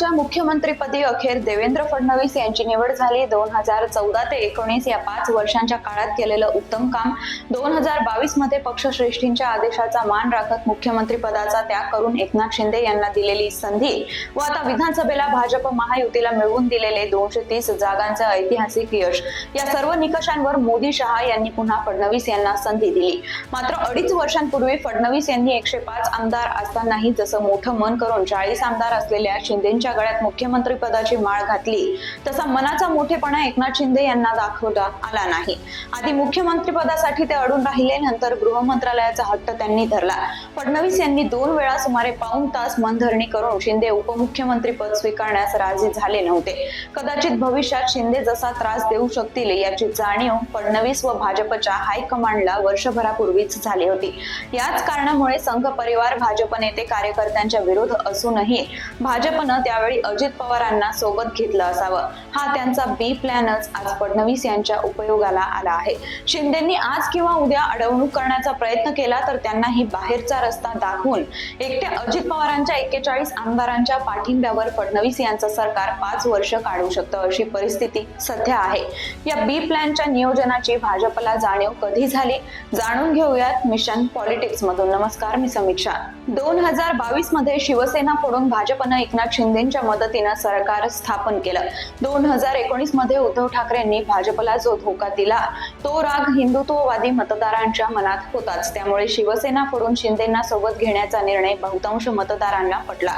भाजपच्या मुख्यमंत्रीपदी अखेर देवेंद्र फडणवीस यांची निवड झाली. दोन हजार चौदा ते एकोणीस या पाच वर्षांच्या काळात केलेलं उत्तम काम दोन हजार बावीसमध्ये पक्षश्रेष्ठींच्या आदेशाचा मान राखत मुख्यमंत्रीपदाचा त्याग करून एकनाथ शिंदे यांना दिलेली संधी व आता विधानसभेला भाजप महायुतीला मिळवून दिलेले दोनशे तीस जागांचे ऐतिहासिक यश. या सर्व निकषांवर मोदी शहा यांनी पुन्हा फडणवीस यांना संधी दिली. मात्र अडीच वर्षांपूर्वी फडणवीस यांनी एकशे पाच आमदार असतानाही जसं मोठं मन करून चाळीस आमदार असलेल्या शिंदेच्या गळ्यात मुख्यमंत्री पदाची माळ घातली. तसा मनाचा मोठेपणा एकनाथ शिंदे यांना दाखवता आला नाही. आधी मुख्यमंत्री पदासाठी ते अडून राहिले नंतर गृहमंत्रालयाचा हट्ट त्यांनी धरला. फडणवीस यांनी दोन वेळा सुमारे पाऊण तास मनधरणी करून शिंदे उपमुख्यमंत्री पद स्वीकारण्यास राजी झाले नव्हते. कदाचित भविष्यात शिंदे जसा त्रास देऊ शकतील याची जाणीव फडणवीस व भाजपच्या हायकमांडला वर्षभरापूर्वीच झाली होती. याच कारणामुळे संघ परिवार भाजप नेते कार्यकर्त्यांच्या विरोध असूनही भाजपनं त्यावेळी अजित पवारांना सोबत घेतलं असावं. हा त्यांचा बी प्लॅनच आज फडणवीस यांच्या उपयोगाला आला आहे. शिंदेनी आज किंवा उद्या अडवणूक करण्याचा प्रयत्न केला तर त्यांना ही बाहेरचा रस्ता दाखवून एकट्या अजित पवारांच्या एक्केचाळीस आमदारांच्या पाठिंब्यावर फडणवीस यांचं सरकार पाच वर्ष काढू शकतं अशी परिस्थिती सध्या आहे. या बी प्लॅनच्या नियोजनाची भाजपला जाणीव कधी झाली? जाणून घेऊयात मिशन पॉलिटिक्स मधून नमस्कार मी समीक्षा. दोन हजार बावीसमध्ये शिवसेना फोडून भाजपनं एकनाथ शिंदेच्या मदतीनं सरकार स्थापन केलं. दोन हजार एकोणीसमध्ये उद्धव ठाकरेंनी भाजपला जो धोका दिला तो राग हिंदुत्ववादी मतदारांच्या मनात होताच. त्यामुळे शिवसेना फोडून शिंदेना सोबत घेण्याचा निर्णय बहुतांश मतदारांना पटला.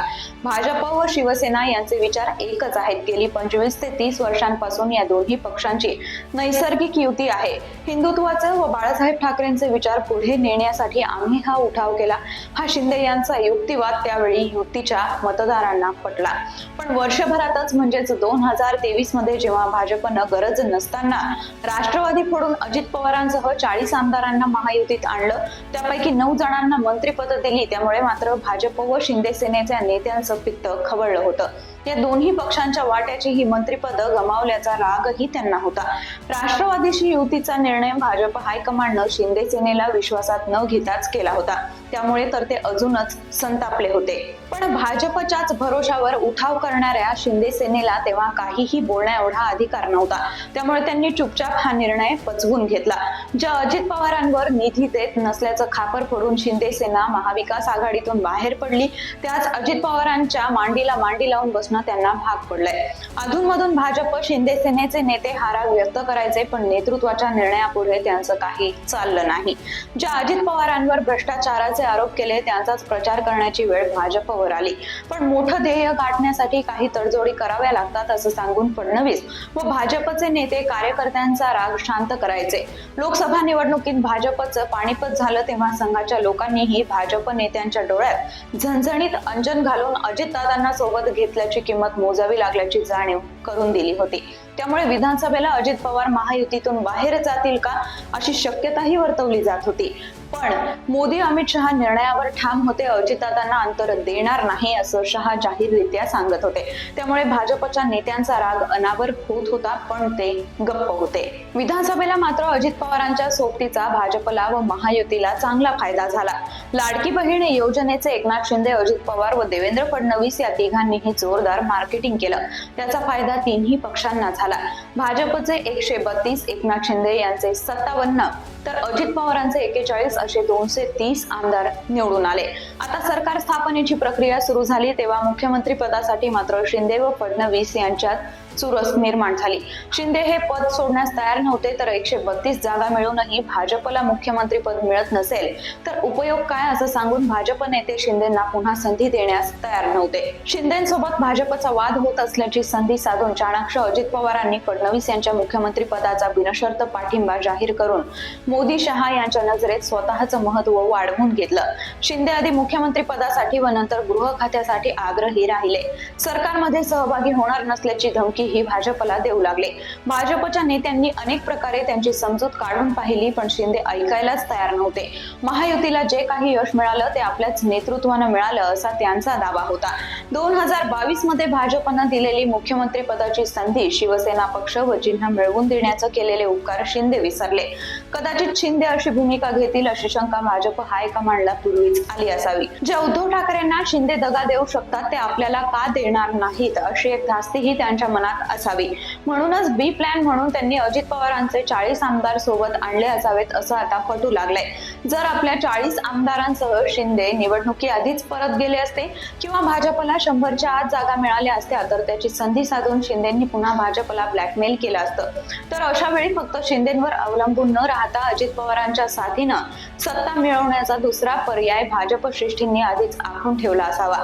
भाजप व शिवसेना यांचे विचार एकच आहेत. गेली पंचवीस ते तीस वर्षांपासून या दोन्ही पक्षांची नैसर्गिक युती आहे. हिंदुत्वाचे व बाळासाहेब ठाकरेंचे विचार पुढे नेण्यासाठी आम्ही हा उठाव केला. हा शिंदे यांचा युक्तिवाद त्यावेळी युतीच्या मतदारांना पटला. पण वर्षभरातच म्हणजेच दोन हजार तेवीसमध्ये जेव्हा भाजपनं गरज नसताना राष्ट्रवादी फोडून अजित पवारांसह चाळीस आमदारांना महायुतीत आणलं त्यापैकी नऊ जणांना मंत्रिपद दिली त्यामुळे मात्र भाजप व शिंदे सेनेच्या नेत्यांचं पित्त खवळलं होतं. या दोन्ही पक्षांच्या वाट्याची ही मंत्रिपद गमावल्याचा रागही त्यांना होता. राष्ट्रवादीशी युतीचा निर्णय भाजप हायकमांडनं शिंदे सेनेला विश्वासात न घेताच केला होता. त्यामुळे तर ते अजूनच संतापले होते. पण भाजपच्याच भरोशावर उठाव करणाऱ्या शिंदे सेनेला तेव्हा काहीही बोलण्या एवढा अधिकार नव्हता. त्यामुळे त्यांनी चुपचाप हा निर्णय पचवून घेतला. ज्या अजित पवारांवर निधी देत नसल्याचं खापर फोडून शिंदे सेना महाविकास आघाडीतून बाहेर पडली त्याच अजित पवारांच्या मांडीला मांडी लावून प्रश्न त्यांना भाग पडलाय. अधूनमधून भाजप शिंदे सेनेचे नेते हारा व्यक्त करायचे पण नेतृत्वाच्या निर्णयापुढे त्यांचं काही चाललं नाही. ज्या अजित पवारांवर भ्रष्टाचाराचे आरोप केले त्यांचाच प्रचार करण्याची वेळ भाजपवर आली. पण मोठं ध्येय गाठण्यासाठी काही तडजोडी कराव्या लागतात असं सांगून फडणवीस व भाजपचे नेते कार्यकर्त्यांचा राग शांत करायचे. लोकसभा निवडणुकीत भाजपचं पाणीपत झालं तेव्हा संघाच्या लोकांनीही भाजप नेत्यांच्या डोळ्यात झणझणीत अंजन घालून अजितदादांना सोबत घेतल्याची किंमत मोजावी लागल्याची जाणीव करून दिली होती. त्यामुळे विधानसभेला अजित पवार महायुतीतून बाहेर जातील का अशी शक्यताही वर्तवली जात होती. पण मोदी अमित शहा निर्णयावर ठाम होते. अजितदादांना अंतर देणार नाही असं शहा जाहीररित्या सांगत होते. त्यामुळे भाजपच्या नेत्यांचा राग अनावर होत होता पण ते गप्प होते. विधानसभेला मात्र अजित पवारांच्या सोबतीचा भाजपला व महायुतीला चांगला फायदा झाला. लाडकी बहीण योजनेचे एकनाथ शिंदे अजित पवार व देवेंद्र फडणवीस या तिघांनीही जोरदार मार्केटिंग केलं. त्याचा फायदा तिन्ही पक्षांना झाला. भाजपचे एकशे बत्तीस एकनाथ शिंदे यांचे सत्तावन्न तर अजित पवारांचे एकेचाळीस असे दोनशे तीस आमदार निवडून आले. आता सरकार स्थापनेची प्रक्रिया सुरू झाली तेव्हा मुख्यमंत्री पदासाठी मात्र शिंदे व फडणवीस यांच्यात चुरस निर्माण झाली. शिंदे हे पद सोडण्यास तयार नव्हते तर एकशे बत्तीस जागा मिळूनही भाजपला मुख्यमंत्री पद मिळत नसेल तर उपयोग काय असं सांगून भाजप नेते शिंदेना पुन्हा संधी देण्यास तयार नव्हते. शिंदेसोबत भाजपचा वाद होत असल्याची संधी साधून चाणाक्ष अजित पवारांनी फडणवीस यांच्या मुख्यमंत्री पदाचा बिनशर्त पाठिंबा जाहीर करून मोदी शहा यांच्या नजरेत स्वतःचं महत्त्व वाढवून घेतलं. शिंदे आधी मुख्यमंत्री पदासाठी व नंतर गृह खात्यासाठी आग्रही राहिले. सरकारमध्ये सहभागी होणार नसल्याची धमकी ही भाजपला देऊ लागले. भाजपच्या नेत्यांनी अनेक प्रकारे त्यांची समजूत काढून पाहिली पण शिंदे ऐकायलाच तयार नव्हते. महायुतीला जे काही यश मिळालं ते आपल्याच नेतृत्वानं मिळालं असा त्यांचा दावा होता. दोन हजार बावीसमध्ये भाजपनं दिलेली मुख्यमंत्री पदाची संधी शिवसेना पक्ष व चिन्ह मिळवून देण्याचं केलेले उपकार शिंदे विसरले. कदाचित शिंदे अशी भूमिका घेतील अशी शंका भाजप हायकमांडला पूर्वीच आली असावी. ज्या उद्धव ठाकरेंना शिंदे दगा देऊ शकतात ते आपल्याला का देणार नाहीत अशी एक धास्तीही त्यांच्या मनात असावी म्हणूनच बी प्लॅन म्हणून त्यांनी अजित पवारांचे चाळीस आमदार सोबत आणले असावेत असं आता पटू लागलंय. जर आपल्या चाळीस आमदारांसह शिंदे निवडणुकी आधीच परत गेले असते किंवा भाजपला शंभरच्या आत जागा मिळाल्या असत्या तर त्याची संधी साधून शिंदेंनी पुन्हा भाजपला ब्लॅकमेल केलं असतं. तर अशा वेळी फक्त शिंदेंवर अवलंबून न राहता अजित पवारांच्या साथीनं सत्ता मिळवण्याचा दुसरा पर्याय भाजप श्रेष्ठींनी आधीच आखून ठेवला असावा.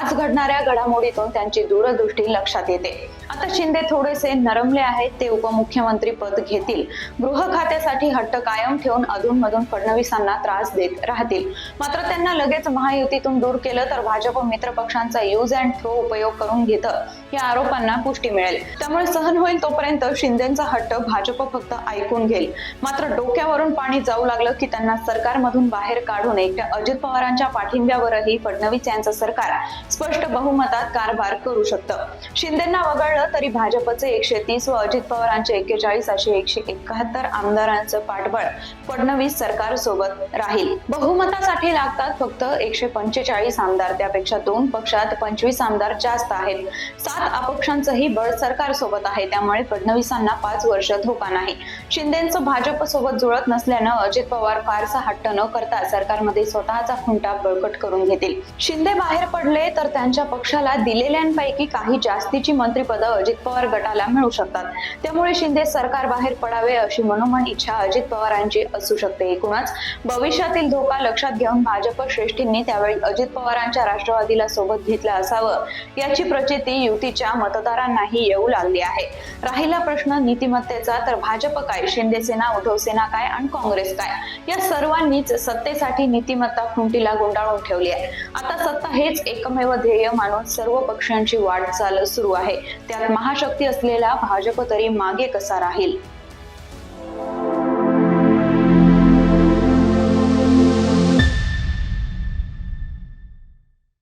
आज घडणाऱ्या घडामोडीतून त्यांची दूरदृष्टी लक्षात येते. आता शिंदे थोडेसे नरमले आहेत ते उपमुख्यमंत्री पद घेतील. गृह खात्यासाठी हट्ट कायम ठेवून अधूनमधून फडणवीसांना त्रास देत राहतील. मात्र त्यांना लगेच महायुतीतून दूर केलं तर भाजप मित्र पक्षांचा यूज अँड थ्रो उपयोग करून घेतं या आरोपांना पुष्टी मिळेल. त्यामुळे सहन होईल तोपर्यंत शिंदेचा हट्ट भाजप फक्त ऐकून घेईल. मात्र डोक्यावरून पाणी जाऊ लागलं की त्यांना सरकारमधून बाहेर काढून एकट्या अजित पवारांच्या पाठिंब्यावरही फडणवीस यांचं सरकार स्पष्ट बहुमतात कारभार करू शकतं. शिंदेना वगळलं तरी भाजपचे एकशे एकशे तीस व अजित पवारांचे एक्केचाळीस असे एकशे एकाहत्तर आमदारांचं पाठबळ फडणवीस सरकार सोबत राहील. बहुमतासाठी लागतात फक्त एकशे पंचेचाळीस आमदार त्यापेक्षा दोन पक्षात पंचवीस आमदार जास्त आहेत. सात अपक्षांचंही बळ सरकार सोबत आहे त्यामुळे फडणवीसांना पाच वर्ष धोका नाही. शिंदेचं भाजप सोबत जुळत नसल्यानं अजित पवार फारसा हट्ट न करता सरकारमध्ये स्वतःचा खुंटा बळकट करून घेतील. शिंदे बाहेर पडले तर त्यांच्या पक्षाला दिलेल्यांपैकी काही जास्तीची मंत्रिपद अजित पवार गटाला मिळू शकतात. त्यामुळे शिंदे सरकार बाहेर पडावे अशी मनोमन इच्छा अजित पवारांची असू शकते. एकूणच भविष्यातील धोका लक्षात घेऊन भाजप श्रेष्ठींनी त्यावेळी अजित पवारांच्या राष्ट्रवादीला सोबत घेतलं असावं याची प्रचिती युतीच्या मतदारांनाही येऊ लागली आहे. राहिला प्रश्न नीतिमत्तेचा तर भाजप काय? शिंदे सेना उद्धव सेना काय आणि काँग्रेस काय? या सर्वांनीच सत्तेसाठी नीतिमत्ता खुंटीला गुंडाळून ठेवली आहे. आता सत्ता हेच एकमेव ध्येय मानून सर्व पक्षांची वाटचाल सुरू आहे. त्यात महाशक्ती असलेला भाजप तरी मागे कसा राहील?